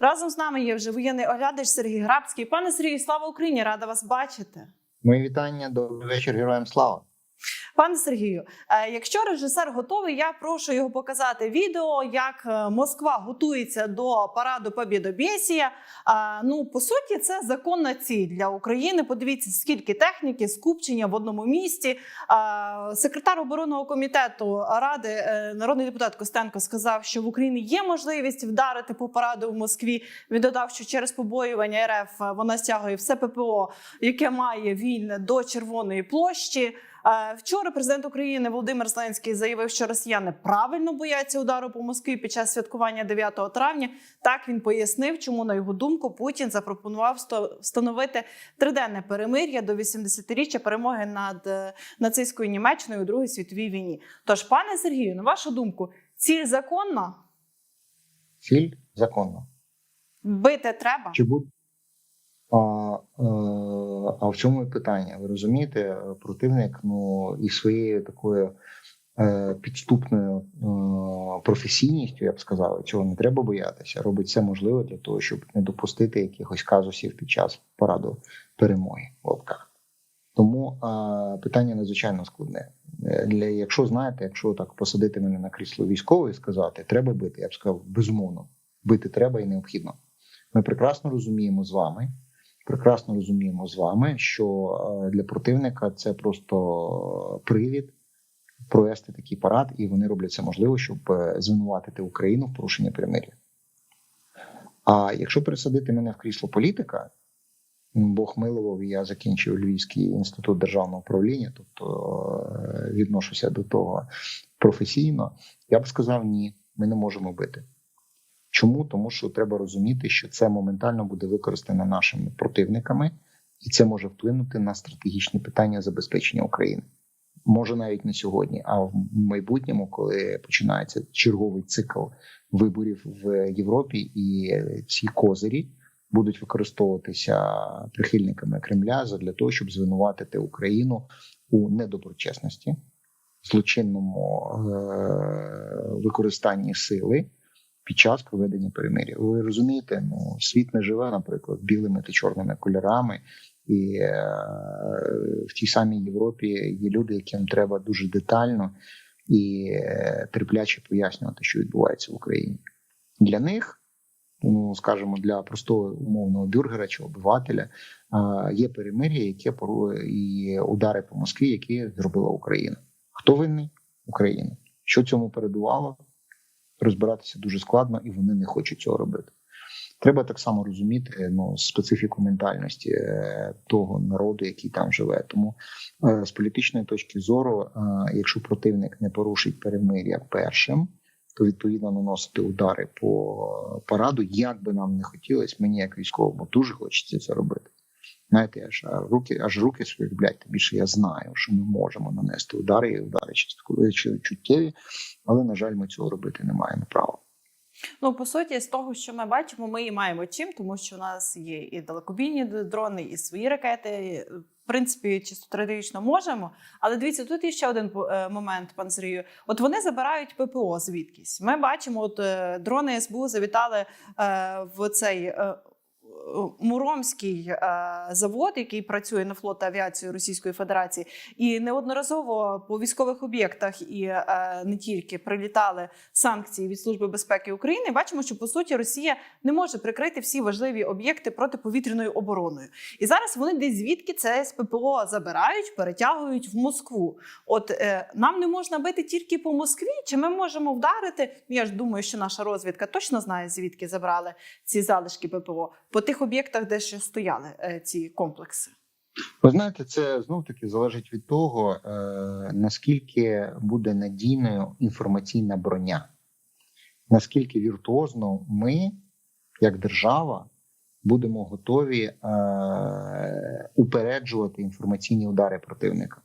Разом з нами є вже воєнний оглядач Сергій Грабський. Пане Сергію, слава Україні! Рада вас бачити. Мої вітання, добрий вечір, героям слава. Пане Сергію, е, якщо режисер готовий, я прошу його показати відео, як е, Москва готується до параду Побєдобєсія. Ну, по суті, це законна ціль для України. Подивіться, скільки техніки, скупчення в одному місті. Секретар оборонного комітету ради, е, народний депутат Костенко, сказав, що в Україні є можливість вдарити по параду в Москві. Він додав, що через побоювання РФ вона стягує все ППО, яке має вільне до Червоної площі. Е, Вчора президент України Володимир Зеленський заявив, що росіяни правильно бояться удару по Москві під час святкування 9 травня. Так він пояснив, чому на його думку Путін запропонував встановити триденне перемир'я до 80-річчя перемоги над е, нацистською Німеччиною у Другій світовій війні. Тож, пане Сергію, на вашу думку, ціль законна Ціль законна. бити треба. Чи буде? А, е, а в чому і питання? Ви розумієте, противник ну, і своєю такою е, підступною е, професійністю, я б сказав, чого не треба боятися, робить все можливе для того, щоб не допустити якихось казусів під час параду перемоги в лапках. Тому е, питання надзвичайно складне. Е, Для, якщо знаєте, якщо так посадити мене на крісло військове і сказати, треба бити, я б сказав, безумовно, бити треба і необхідно. Ми прекрасно розуміємо з вами, прекрасно розуміємо з вами, що е, для противника це просто привід провести такий парад, і вони роблять все можливе, щоб е, звинуватити Україну в порушенні перемир'я. А якщо пересадити мене в крісло політика, м, Бог милував, я закінчив Львівський інститут державного управління, тобто е, відношуся до того професійно, я б сказав: ні, ми не можемо бити. Чому? Тому що треба розуміти, що це моментально буде використано нашими противниками, і це може вплинути на стратегічні питання забезпечення України. Може навіть не сьогодні, а в майбутньому, коли починається черговий цикл виборів в Європі, і ці козирі будуть використовуватися прихильниками Кремля для того, щоб звинуватити Україну у недоброчесності, злочинному е- використанні сили під час проведення перемир'я. Ви розумієте, ну світ не живе, наприклад, білими та чорними кольорами, і е, в тій самій Європі є люди, яким треба дуже детально і е, терпляче пояснювати, що відбувається в Україні. Для них, ну скажімо, для простого умовного бюргера чи обивателя е, є перемир'я, яке пору і удари по Москві, які зробила Україна. Хто винний? Україна. Що цьому передувало? Розбиратися дуже складно, і вони не хочуть цього робити. Треба так само розуміти ну, специфіку ментальності е, того народу, який там живе. Тому е, з політичної точки зору, е, якщо противник не порушить перемир'я першим, то відповідно наносити удари по параду, як би нам не хотілося, мені як військовому дуже хочеться це робити. Знаєте, аж руки, аж руки блядь, тим більше я знаю, що ми можемо нанести удари і удари чи чуттєві, але на жаль, ми цього робити не маємо права. Ну, по суті, з того, що ми бачимо, ми і маємо чим, тому що у нас є і далекобійні дрони, і свої ракети. В принципі, чисто теоретично можемо. Але дивіться, тут є ще один е, момент, пан Сергію. От вони забирають ППО звідкись. Ми бачимо, от е, дрони СБУ завітали е, в цей. е, Муромський е, завод, який працює на флот авіації Російської Федерації, і неодноразово по військових об'єктах і е, не тільки прилітали санкції від Служби безпеки України. Бачимо, що по суті Росія не може прикрити всі важливі об'єкти протиповітряною обороною. І зараз вони десь звідки це з ППО забирають, перетягують в Москву. От е, нам не можна бити тільки по Москві, чи ми можемо вдарити? Ну, Я ж думаю, що наша розвідка точно знає, звідки забрали ці залишки ППО по тих об'єктах, де ще стояли е, ці комплекси. Ви знаєте, це знов таки залежить від того, е, наскільки буде надійною інформаційна броня, наскільки віртуозно ми, як держава, будемо готові е, упереджувати інформаційні удари противника.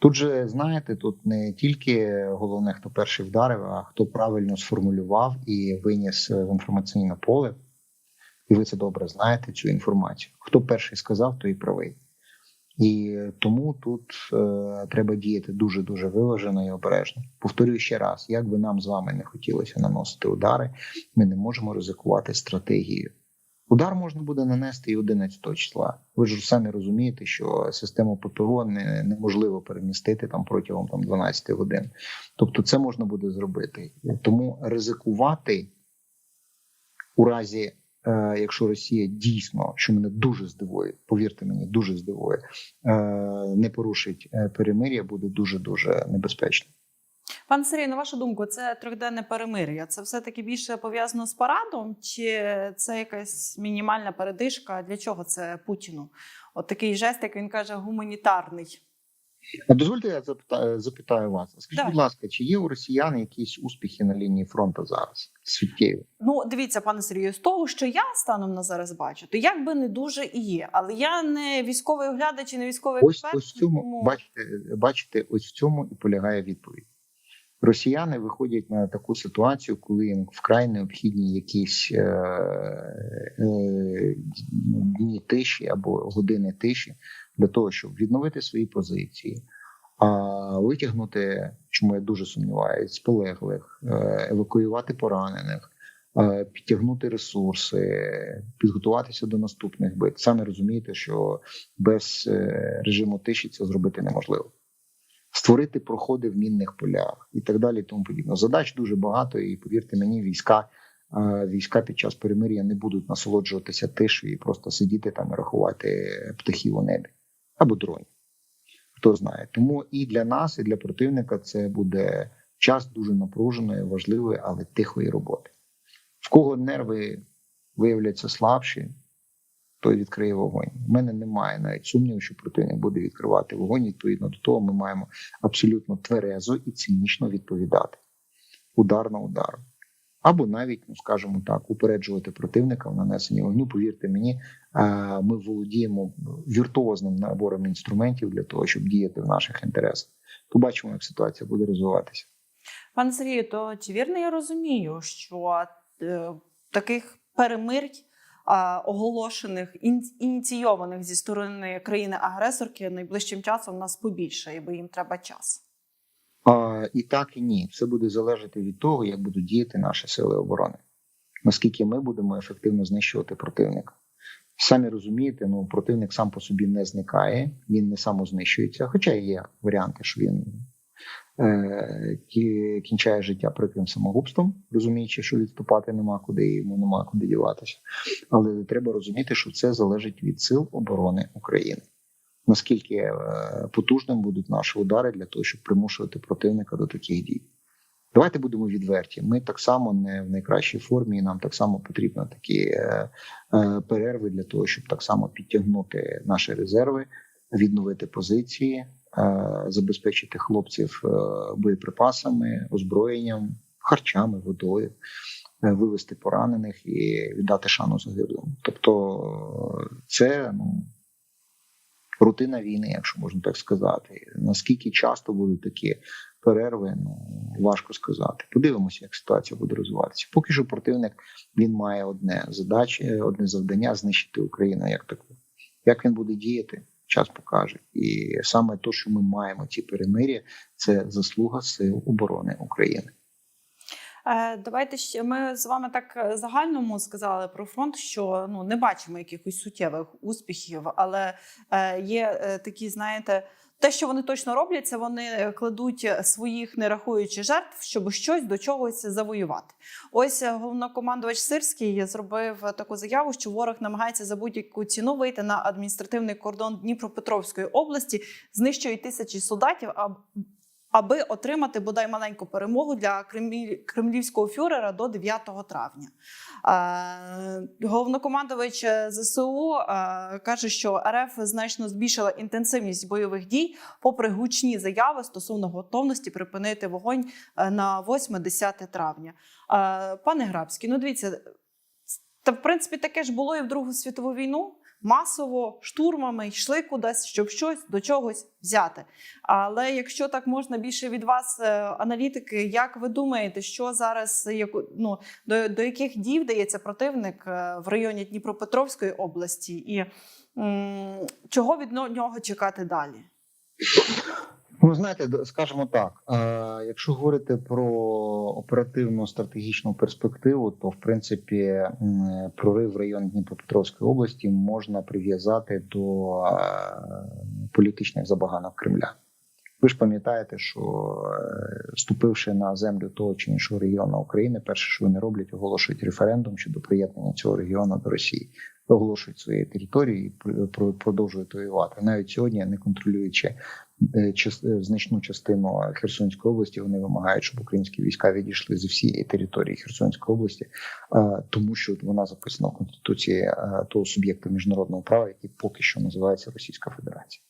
Тут же знаєте, тут не тільки головне, хто перший вдарив, а хто правильно сформулював і виніс в інформаційне поле. І ви це добре знаєте, цю інформацію. Хто перший сказав, той і правий. І тому тут е, треба діяти дуже дуже виважено і обережно. Повторюю ще раз: як би нам з вами не хотілося наносити удари, ми не можемо ризикувати стратегією. Удар можна буде нанести і 11 числа. Ви ж самі розумієте, що систему ППО не, неможливо перемістити там протягом там 12 годин. Тобто, це можна буде зробити. Тому ризикувати у разі, якщо Росія дійсно, що мене дуже здивує, повірте мені, дуже здивує, е, не порушить е, перемир'я, буде дуже дуже небезпечно. Пане Сергій, на вашу думку, це трьохденне перемир'я. Це все таки більше пов'язано з парадом, чи це якась мінімальна передишка? Для чого це Путіну? От такий жест, як він каже, гуманітарний. А дозвольте, я запитаю, запитаю вас. Скажіть, Давай. будь ласка, чи є у росіян якісь успіхи на лінії фронту зараз? Суттєві? Ну, дивіться, пане Сергію, з того, що я станом на зараз бачу, то як би не дуже і є. Але я не військовий оглядач і не військовий Ось експерт. ось в цьому тому- бачите, бачите, ось в цьому і полягає відповідь. Росіяни виходять на таку ситуацію, коли їм вкрай необхідні якісь е, е, дні тиші або години тиші для того, щоб відновити свої позиції, а витягнути, чому я дуже сумніваюся, полеглих, е, евакуювати поранених, е, підтягнути ресурси, підготуватися до наступних бит. Самі розумієте, що без е, режиму тиші це зробити неможливо. Створити проходи в мінних полях і так далі. і Тому подібне. Задач дуже багато, і повірте мені, війська війська під час перемир'я не будуть насолоджуватися тишею і просто сидіти там і рахувати птахів у небі або дронів. Хто знає. Тому і для нас, і для противника це буде час дуже напруженої, важливої, але тихої роботи. В кого нерви виявляться слабші, той відкриє вогонь. У мене немає навіть сумніву, що противник буде відкривати вогонь. Відповідно до того, ми маємо абсолютно тверезо і цинічно відповідати удар на удар. Або навіть, ну скажімо так, упереджувати противника в нанесенні вогню. Повірте мені, е, ми володіємо віртуозним набором інструментів для того, щоб діяти в наших інтересах. Побачимо, як ситуація буде розвиватися. Пане Сергію, то чи вірно я розумію, що е, таких перемирь оголошених, ініційованих зі сторони країни-агресорки найближчим часом нас побільшає, бо їм треба час. І так, і ні. Все буде залежати від того, як будуть діяти наші сили оборони. Наскільки ми будемо ефективно знищувати противника. Самі розумієте, ну противник сам по собі не зникає, він не самознищується. Хоча є варіанти, що він е, кінчає життя прикрим самогубством, розуміючи, що відступати нема куди, йому нема куди діватися. Але треба розуміти, що це залежить від сил оборони України. Наскільки е, потужним будуть наші удари для того, щоб примушувати противника до таких дій. Давайте будемо відверті. Ми так само не в найкращій формі, і нам так само потрібно такі е, е, перерви для того, щоб так само підтягнути наші резерви, відновити позиції, забезпечити хлопців боєприпасами, озброєнням, харчами, водою, вивести поранених і віддати шану загиблим. Тобто, це ну. Рутина війни, якщо можна так сказати. Наскільки часто будуть такі перерви, ну важко сказати. Подивимося, як ситуація буде розвиватися. Поки що противник він має одне задачі, одне завдання знищити Україну як таку. Як він буде діяти, час покаже. І саме те, що ми маємо ці перемир'я, це заслуга сил оборони України. Е, Давайте ще ми з вами так е, загальному сказали про фронт, що ну не бачимо якихось суттєвих успіхів, але е, є такі, знаєте. Те, що вони точно роблять, це вони кладуть своїх, не рахуючи жертв, щоб щось до чогось завоювати. Ось головнокомандувач Сирський зробив таку заяву, що ворог намагається за будь-яку ціну вийти на адміністративний кордон Дніпропетровської області, знищує тисячі солдатів, аби отримати бодай маленьку перемогу для кремлівського фюрера до 9 травня. Е, Головнокомандувач ЗСУ е, каже, що РФ значно збільшила інтенсивність бойових дій, попри гучні заяви стосовно готовності припинити вогонь е, на 8-10 травня. Е, Пане Грабський, ну дивіться, та в принципі таке ж було і в Другу світову війну. Масово штурмами йшли кудись, щоб щось до чогось взяти. Але якщо так можна більше від вас, е, аналітики, як ви думаєте, що зараз ну, до, до яких дій вдається противник е, в районі Дніпропетровської області, і м, чого від нього чекати далі? Ну, знаєте, скажімо так, е, якщо говорити про оперативну стратегічну перспективу, то в принципі прорив район Дніпропетровської області можна прив'язати до е, політичних забаганок Кремля. Ви ж пам'ятаєте, що е, ступивши на землю того чи іншого регіону України, перше, що вони роблять, оголошують референдум щодо приєднання цього регіону до Росії, оголошують свої території і пр- пр- продовжують воювати. Навіть сьогодні, не контролюючи е, е, значну частину Херсонської області, вони вимагають, щоб українські війська відійшли зі всієї території Херсонської області, тому що вона записана в конституції того суб'єкту міжнародного права, який поки що називається Російська Федерація.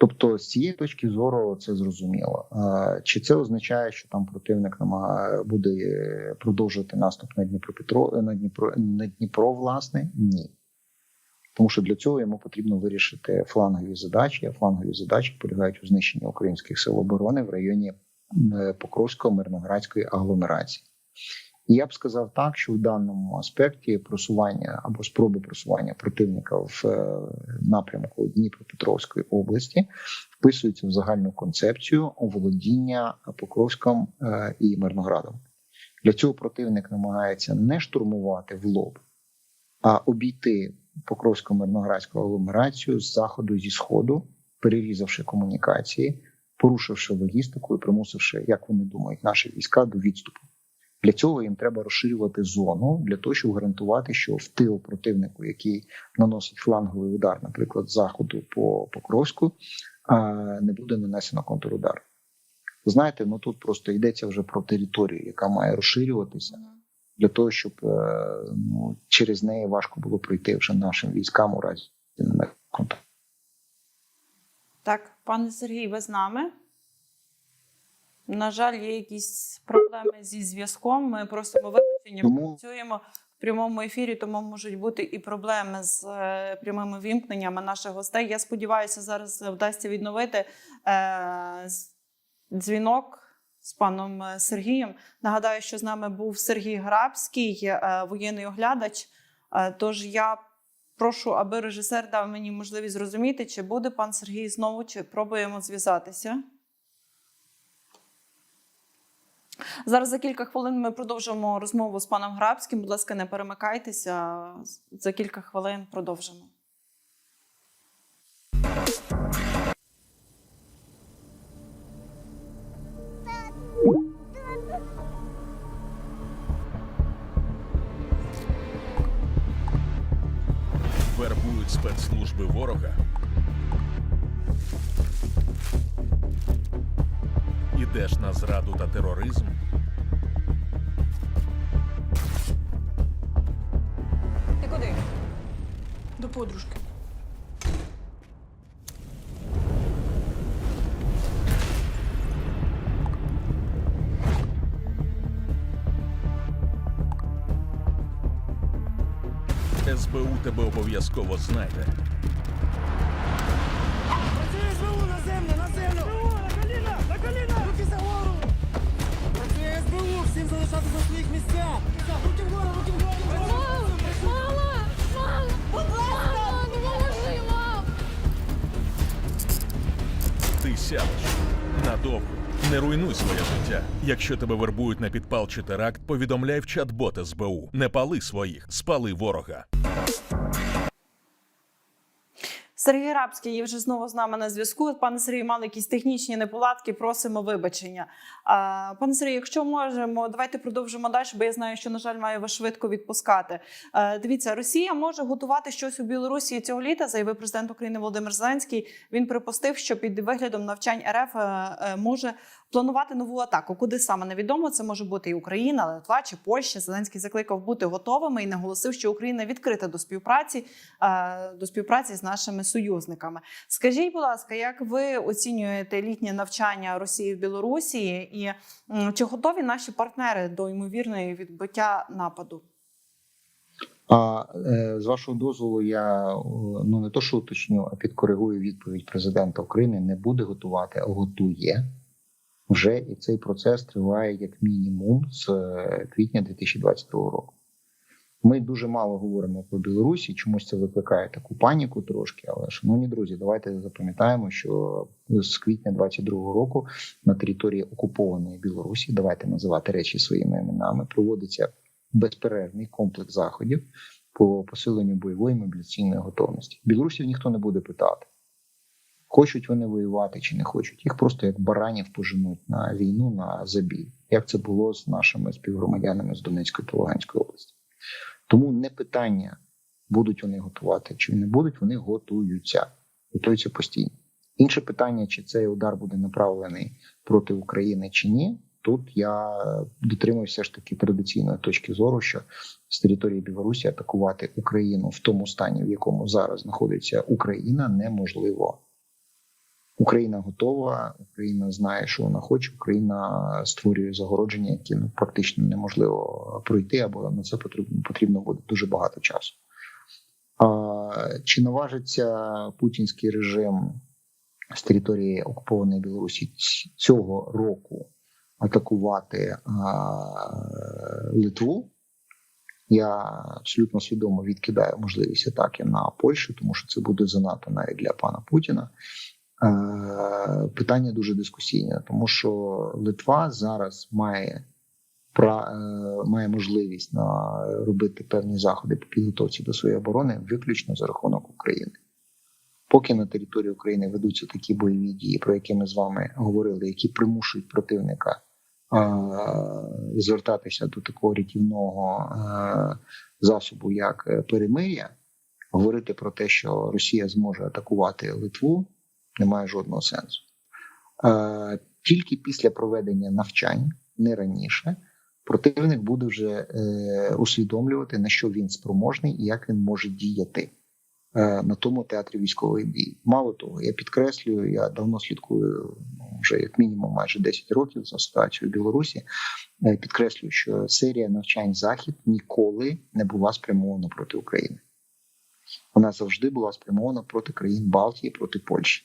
Тобто, з цієї точки зору це зрозуміло. Чи це означає, що там противник намагає буде продовжувати наступ на Дніпропетро на Дніпро на Дніпро, власне? Ні. Тому що для цього йому потрібно вирішити флангові задачі. А флангові задачі полягають у знищенні українських сил оборони в районі е, Покровської мирноградської агломерації. І я б сказав так, що в даному аспекті просування або спроби просування противника в е, напрямку Дніпропетровської області вписуються в загальну концепцію оволодіння Покровськом е, і Мирноградом. Для цього противник намагається не штурмувати в лоб, а обійти Покровську мирноградську агломерацію з заходу зі сходу, перерізавши комунікації, порушивши логістику і примусивши, як вони думають, наші війська до відступу. Для цього їм треба розширювати зону для того, щоб гарантувати, що в тил противнику, який наносить фланговий удар, наприклад, з заходу по Покровську, не буде нанесено контрудар. Знаєте, ну тут просто йдеться вже про територію, яка має розширюватися для того, щоб е, ну, через неї важко було пройти вже нашим військам у разі контакту. Так, пане Сергій, ви з нами? На жаль, є якісь проблеми зі зв'язком. Ми просимо вибачення. Тому- працюємо в прямому ефірі, тому можуть бути і проблеми з е, прямими вімкненнями наших гостей. Я сподіваюся, зараз вдасться відновити е, дзвінок з паном е, Сергієм. Нагадаю, що з нами був Сергій Грабський, е, воєнний оглядач. Тож я прошу, аби режисер дав мені можливість зрозуміти, чи буде пан Сергій знову, чи пробуємо зв'язатися. Зараз за кілька хвилин ми продовжимо розмову з паном Грабським. Будь ласка, не перемикайтеся. За кілька хвилин продовжимо. вербують спецслужби ворога. Ідеш на зраду та тероризм. Подружки. СБУ тебе обов'язково знайде. Не своє життя. Якщо тебе вербують на підпал чи теракт, повідомляй в чат-бот СБУ. Не пали своїх, спали ворога. Сергій Рабський є вже знову з нами на зв'язку. Пане Сергію, мали якісь технічні неполадки. Просимо вибачення. А, пане Сергію, якщо можемо, давайте продовжимо далі, бо я знаю, що на жаль маю вас швидко відпускати. Е, дивіться, Росія може готувати щось у Білорусі цього літа. Заявив президент України Володимир Зеленський. Він припустив, що під виглядом навчань РФ е, е, може планувати нову атаку. Куди саме невідомо, це може бути і Україна, Литва чи Польща. Зеленський закликав бути готовими і наголосив, що Україна відкрита до співпраці е, до співпраці з нашими союзниками. Скажіть, будь ласка, як ви оцінюєте літнє навчання Росії в Білорусі, і чи готові наші партнери до ймовірної відбиття нападу? А е, з вашого дозволу, я ну не то, що уточню, а підкоригую відповідь президента України. Не буде готувати, а готує вже, і цей процес триває як мінімум з е, квітня 2022 року. Ми дуже мало говоримо про Білорусі. Чомусь це викликає таку паніку трошки. Але шановні друзі, давайте запам'ятаємо, що з квітня 2022 року на території окупованої Білорусі, давайте називати речі своїми іменами, проводиться безперервний комплекс заходів по посиленню бойової мобіляційної готовності. Білорусів ніхто не буде питати, хочуть вони воювати чи не хочуть. Їх просто як баранів поженуть на війну на забій, як це було з нашими співгромадянами з Донецької та Луганської області. Тому не питання, будуть вони готувати чи не будуть, вони готуються, готуються постійно. Інше питання, чи цей удар буде направлений проти України чи ні. Тут я дотримуюся ж таки традиційної точки зору, що з території Білорусі атакувати Україну в тому стані, в якому зараз знаходиться Україна, неможливо. Україна готова, Україна знає, що вона хоче. Україна створює загородження, які ну практично неможливо пройти, або на це потрібно потрібно буде дуже багато часу. А, чи наважиться путінський режим з території окупованої Білорусі цього року атакувати а, Литву? Я абсолютно свідомо відкидаю можливість атаки на Польщу, тому що це буде занадто навіть для пана Путіна. Е, питання дуже дискусійне, тому що Литва зараз має пра, е, має можливість на робити певні заходи по підготовці до своєї оборони виключно за рахунок України. Поки на території України ведуться такі бойові дії, про які ми з вами говорили, які примушують противника е, звертатися до такого рятівного засобу, як перемир'я, говорити про те, що Росія зможе атакувати Литву, немає жодного сенсу. Е, тільки після проведення навчань, не раніше, противник буде вже е, усвідомлювати, на що він спроможний і як він може діяти е, на тому театрі військової дії. Мало того, я підкреслюю, я давно слідкую ну, вже як мінімум майже 10 років за ситуацією в Білорусі. Е, підкреслюю, що серія навчань захід ніколи не була спрямована проти України. Вона завжди була спрямована проти країн Балтії, проти Польщі.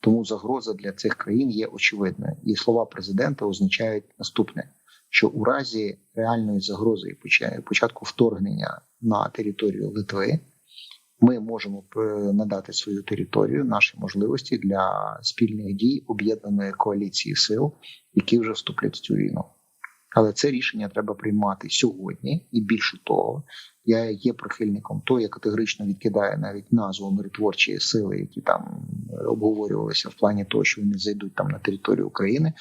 Тому загроза для цих країн є очевидною. І слова президента означають наступне: що у разі реальної загрози і початку вторгнення на територію Литви ми можемо е, надати свою територію, наші можливості для спільних дій об'єднаної коаліції сил, які вже вступлять в цю війну. Але це рішення треба приймати сьогодні, і більше того, я є прихильником того, я категорично відкидаю навіть назву миротворчі сили, які там обговорювалися в плані того, що вони зайдуть там на територію України.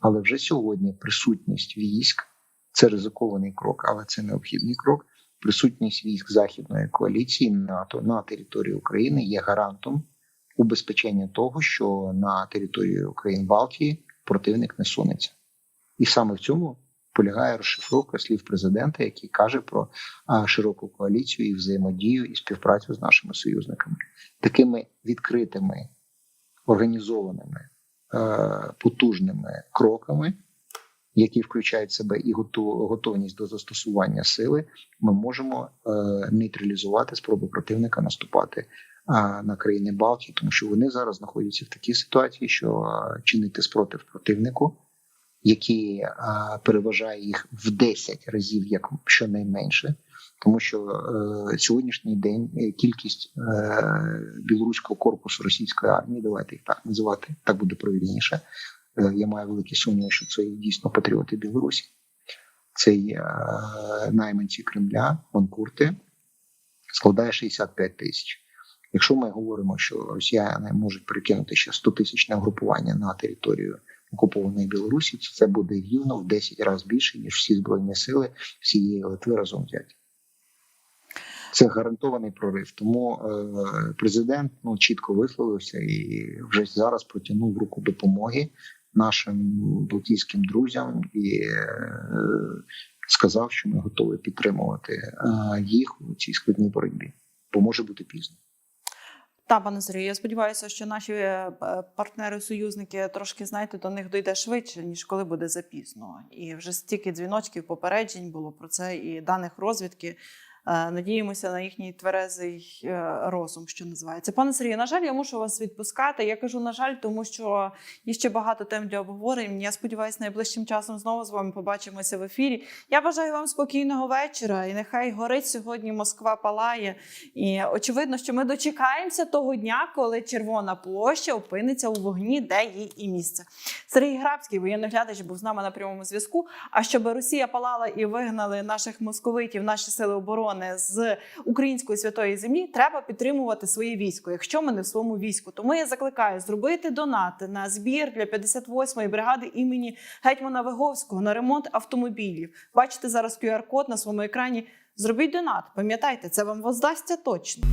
Але вже сьогодні присутність військ це ризикований крок, але це необхідний крок. Присутність військ західної коаліції НАТО на території України є гарантом убезпечення того, що на території України Балтії противник не сунеться, і саме в цьому полягає розшифровка слів президента, який каже про широку коаліцію і взаємодію і співпрацю з нашими союзниками, такими відкритими, організованими, е, потужними кроками, які включають в себе і готовність до застосування сили, ми можемо е, нейтралізувати спроби противника наступати а, на країни Балтії, тому що вони зараз знаходяться в такій ситуації, що чинити спротив противнику е, переважає їх в 10 разів, як щонайменше, тому що е, сьогоднішній день е, кількість е, білоруського корпусу російської армії, давайте їх так називати, так буде правильніше. Е, я маю великі сумніви, що це дійсно патріоти Білорусі. Це є е, найманці Кремля, манкурти, складає 65 тисяч. Якщо ми говоримо, що росіяни можуть перекинути ще 100 тисячне групування на територію окупованої Білорусі, це буде рівно в 10 разів більше, ніж всі збройні сили всієї Литви разом взяті. Це гарантований прорив. Тому е, президент ну, чітко висловився і вже зараз протягнув руку допомоги нашим балтійським друзям і е, сказав, що ми готові підтримувати е, їх у цій складній боротьбі, бо може бути пізно. Та, пане Сергію, я сподіваюся, що наші е, партнери-союзники трошки знаєте, до них дойде швидше, ніж коли буде запізно. І вже стільки дзвіночків, попереджень було про це і даних розвідки. Е, Надіємося на їхній тверезий е, розум, що називається. Пане Сергію, на жаль, я мушу вас відпускати. Я кажу, на жаль, тому що є ще багато тем для обговорень. Я сподіваюся, найближчим часом знову з вами побачимося в ефірі. Я бажаю вам спокійного вечора, і нехай горить сьогодні Москва палає. І очевидно, що ми дочекаємося того дня, коли Червона площа опиниться у вогні, де їй і місце. Сергій Грабський, воєнний глядач, був з нами на прямому зв'язку. А щоб Росія палала і вигнали наших московитів, наші сили оборони з української святої землі, треба підтримувати своє військо, якщо ми не в своєму війську. Тому я закликаю зробити донати на збір для 58-ї бригади імені гетьмана Виговського на ремонт автомобілів. Бачите зараз QR-код на своєму екрані. Зробіть донат. Пам'ятайте, це вам воздасться точно.